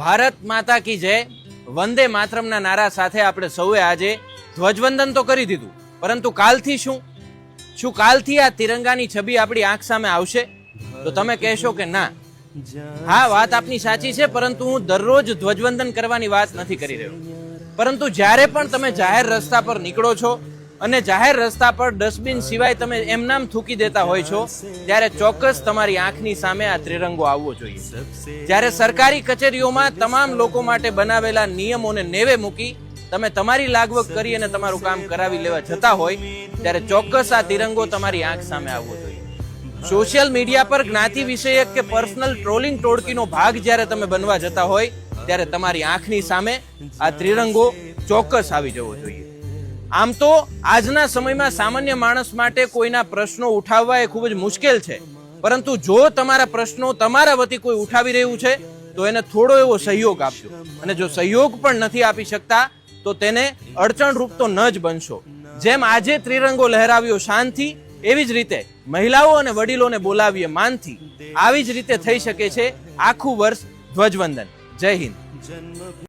ભારત માતા કી જય. વંદે માતરમના નારા સાથે આપણે સૌએ આજે ધ્વજવંદન તો કરી દીધું. પરંતુ કાલથી શું? શું કાલથી આ તિરંગાની છબી આપણી આંખ સામે આવશે? તો તમે કહેશો કે ના. હા, વાત આપની સાચી છે, પરંતુ હું દરરોજ ધ્વજવંદન કરવાની વાત નથી કરી રહ્યો. પરંતુ જ્યારે પણ તમે જાહેર રસ્તા પર નીકળો છો અને જાહેર રસ્તા પર ડસ્ટબિન સિવાય તમે એમ નામ થૂકી દેતા હોય છો, ત્યારે ચોક્કસ તમારી આંખની સામે આ ત્રિરંગો આવવો જોઈએ. જ્યારે સરકારી કચેરીઓમાં તમામ લોકો માટે બનાવેલા નિયમોને નેવે મૂકી તમે તમારી લાગવગ કરી અને તમારું કામ કરાવી લેવા જતા હોય, ત્યારે ચોક્કસ આ તિરંગો તમારી આંખ સામે આવવો જોઈએ. સોશિયલ મીડિયા પર જ્ઞાતિ વિષયક કે પર્સનલ ટ્રોલિંગ ટોળકીનો ભાગ જ્યારે તમે બનવા જતા હોય, ત્યારે તમારી આંખની સામે આ ત્રિરંગો ચોક્કસ આવી જવો જોઈએ. આમ તો આજના સમયમાં સામાન્ય માણસ માટે કોઈના પ્રશ્નો ઉઠાવવા એ ખૂબ જ મુશ્કેલ છે. પરંતુ જો તમારા પ્રશ્નો તમારા વતી કોઈ ઉઠાવી રહ્યું છે, તો એને થોડો એવો સહયોગ આપજો. અને જો સહયોગ પણ નથી આપી શકતા, તો તેને અડચણરૂપ તો ન જ બનશો. જેમ આજે ત્રિરંગો લહેરાવ્યો શાનથી એવી જ રીતે મહિલાઓ અને વડીલોને બોલાવીએ માનથી, આવી જ રીતે થઈ શકે છે આખું વર્ષ ધ્વજવંદન. જય હિન્દ.